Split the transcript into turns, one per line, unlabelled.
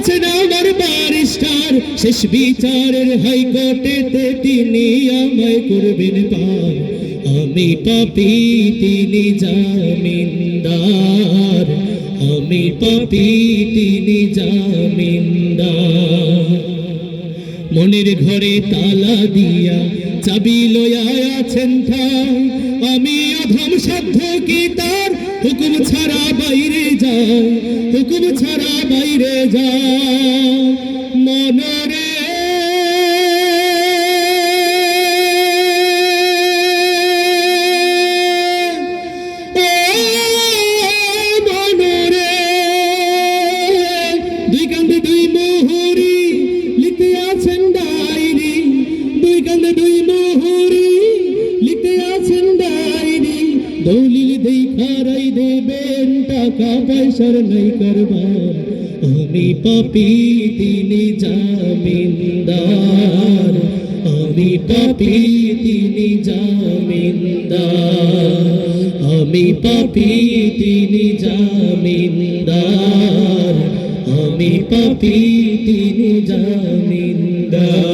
আছে না আমার বারিস্টার শেষ বিচারের হাইকোর্টেতে তিনি আমায় করবেন পার। আমি পাপি, তিনি জামিনদার। আমি পাপি, তিনি জামিনদার। মনের ঘরে তালা দিয়া চাবি লয়া আছেন আমি অধম সাধ্য কি তার? হুকুম ছাড়া বাইরে যায় হুকুম ছাড়া বাইরে মনরে মনরে। দুই কান্দে দুই মোহরি দলিল দেই খারাই দেবেন, টাকা পয়সার নাই করবার। আমি পাপি তিনি জামিনদার। আমি পাপি তিনি জামিনদার। আমি পাপি তিনি জামিনদার। আমি পাপি তিনি জামিনদার।